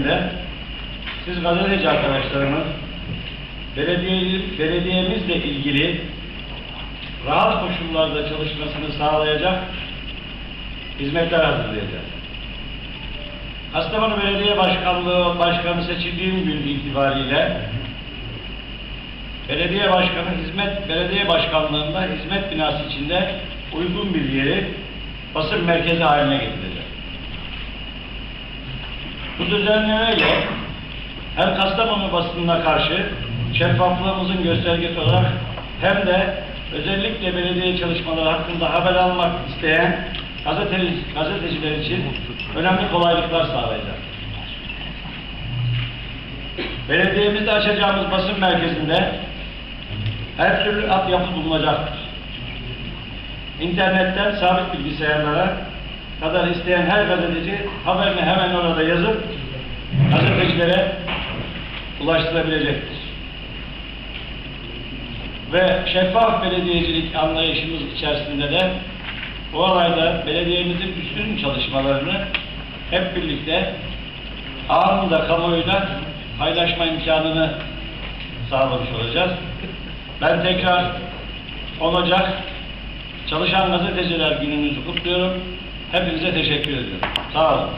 Merkezi'nde siz gazeteci arkadaşlarımız belediye, belediyemizle ilgili rahat koşullarda çalışmasını sağlayacak hizmetler hazırlayacağız. Kastamonu Belediye Başkanlığı Başkanı seçildiğim gün itibariyle belediye başkanı hizmet belediye başkanlığında hizmet binası içinde uygun bir yeri basın merkezi haline getirecek. Bu düzenlemeyle hem Kastamonu basınına karşı şeffaflığımızın göstergesi olarak hem de özellikle belediye çalışmaları hakkında haber almak isteyen gazeteci, gazeteciler için önemli kolaylıklar sağlayacak. Belediyemizde açacağımız basın merkezinde her türlü altyapı bulunacaktır. İnternetten sabit bilgisayarlara kadar isteyen her gazeteci haberini hemen orada yazıp gazetecilere ulaştırabilecektir. Ve şeffaf belediyecilik anlayışımız içerisinde de bu alayda belediyemizin üstün çalışmalarını hep birlikte anında kamuoyuyla paylaşma imkanını sağlamış olacağız. Ben tekrar 10 Ocak Çalışan Gazeteciler Gününüzü kutluyorum. Hepinize teşekkür ediyorum. Sağ olun.